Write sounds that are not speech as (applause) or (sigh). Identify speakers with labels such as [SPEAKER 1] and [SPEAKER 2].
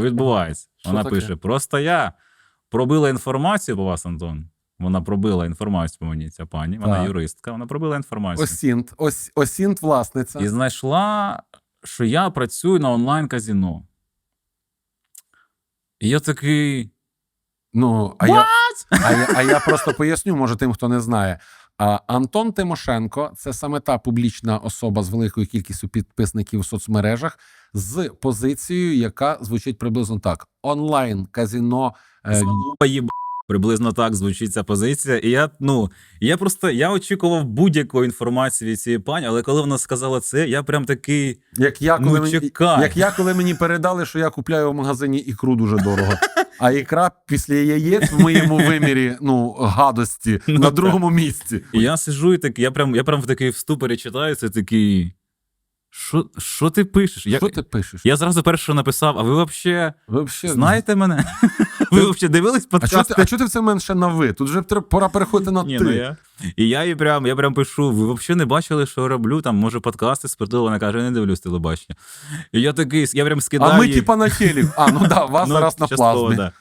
[SPEAKER 1] що відбувається?
[SPEAKER 2] Що
[SPEAKER 1] Вона
[SPEAKER 2] таке?
[SPEAKER 1] пише: просто я пробила інформацію по вас, Антон. Вона пробила інформацію по мені, ця пані. Вона
[SPEAKER 2] Так.
[SPEAKER 1] юристка, вона пробила інформацію.
[SPEAKER 2] Осінт, ось, осінт власниця.
[SPEAKER 1] І знайшла, що я працюю на онлайн-казіно. І я такий.
[SPEAKER 2] Ну, а я, (laughs) а, я, а я просто поясню, може, тим, хто не знає. А, Антон Тимошенко це саме та публічна особа з великою кількістю підписників у соцмережах з позицією, яка звучить приблизно так: онлайн казіно. Е,
[SPEAKER 1] Залупа. Приблизно так звучить ця позиція. І я, ну, я просто я очікував будь-якої інформації від цієї пані, але коли вона сказала це, я прям такий.
[SPEAKER 2] як, я, коли
[SPEAKER 1] Ну,
[SPEAKER 2] мені, як я, коли мені передали, що я купляю в магазині ікру дуже дорого. (laughs) А ікра після яєць в моєму вимірі ну, гадості
[SPEAKER 1] Ну,
[SPEAKER 2] на
[SPEAKER 1] так.
[SPEAKER 2] другому місці.
[SPEAKER 1] І я сижу і так, я прям, я прям в такий в ступорі читаю, це такий. Що, що ти пишеш? Я,
[SPEAKER 2] Що ти пишеш?
[SPEAKER 1] я зразу перше що написав, а ви взагалі
[SPEAKER 2] Вообще,
[SPEAKER 1] знаєте мене? (laughs) Ви взагалі дивились подкасти?
[SPEAKER 2] а чого ти в це мене ще на ви? Тут вже пора переходити на ти.
[SPEAKER 1] ну я. І я їй прям, я прям пишу: ви взагалі не бачили, що роблю? Там, може, подкасти спортили, вона каже, я не дивлюсь телебачення. І я такий, я прям скидаю.
[SPEAKER 2] а ми, типа, на телек. А, ну да, вас
[SPEAKER 1] Ну,
[SPEAKER 2] зараз на
[SPEAKER 1] частково,
[SPEAKER 2] плазмі.